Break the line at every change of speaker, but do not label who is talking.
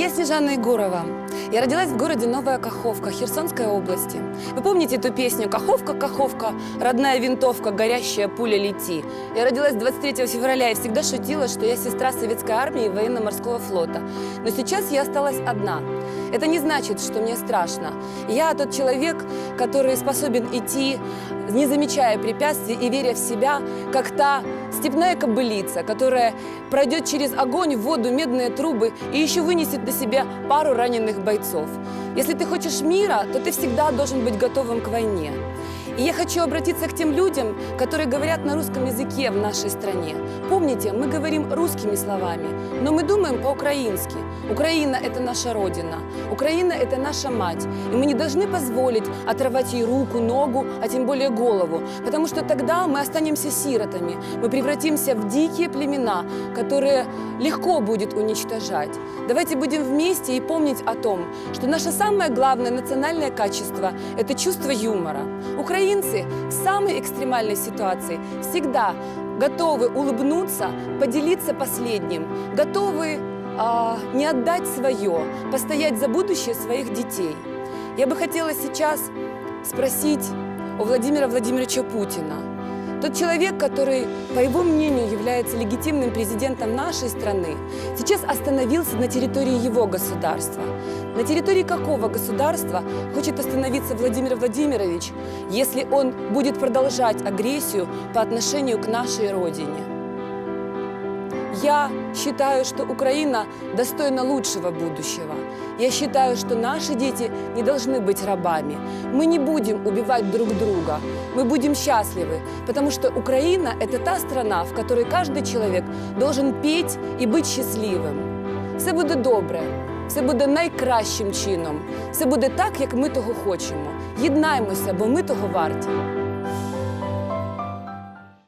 Я Снежана Егорова. Я родилась в городе Новая Каховка Херсонской области. Вы помните эту песню «Каховка, Каховка, родная винтовка, горящая пуля лети». Я родилась 23 февраля и всегда шутила, что я сестра советской армии и военно-морского флота. Но сейчас я осталась одна. Это не значит, что мне страшно. Я тот человек, который способен идти, не замечая препятствий и веря в себя, как та степная кобылица, которая пройдет через огонь, воду, медные трубы и еще вынесет на себе пару раненых бойцов. Если ты хочешь мира, то ты всегда должен быть готовым к войне. И я хочу обратиться к тем людям, которые говорят на русском языке в нашей стране. Помните, мы говорим русскими словами, но мы думаем по-украински. Украина – это наша родина. Украина – это наша мать. И мы не должны позволить оторвать ей руку, ногу, а тем более голову. Потому что тогда мы останемся сиротами. Мы превратимся в дикие племена, которые легко будет уничтожать. Давайте будем вместе и помнить о том, что наше самое главное национальное качество – это чувство юмора. Украинцы в самой экстремальной ситуации всегда готовы улыбнуться, поделиться последним, готовы а, не отдать свое, постоять за будущее своих детей. Я бы хотела сейчас спросить у Владимира Владимировича Путина. Тот человек, который, по его мнению, является легитимным президентом нашей страны, сейчас остановился на территории его государства. На территории какого государства хочет остановиться Владимир Владимирович, если он будет продолжать агрессию по отношению к нашей родине? Я считаю, что Украина достойна лучшего будущего. Я считаю, что наши дети не должны быть рабами. Мы не будем убивать друг друга. Мы будем счастливы, потому что Украина – это та страна, в которой каждый человек должен петь і бути щасливим. Все буде добре, все буде найкращим чином. Все буде так, як ми того хочемо. Єднаймося, бо ми того варті.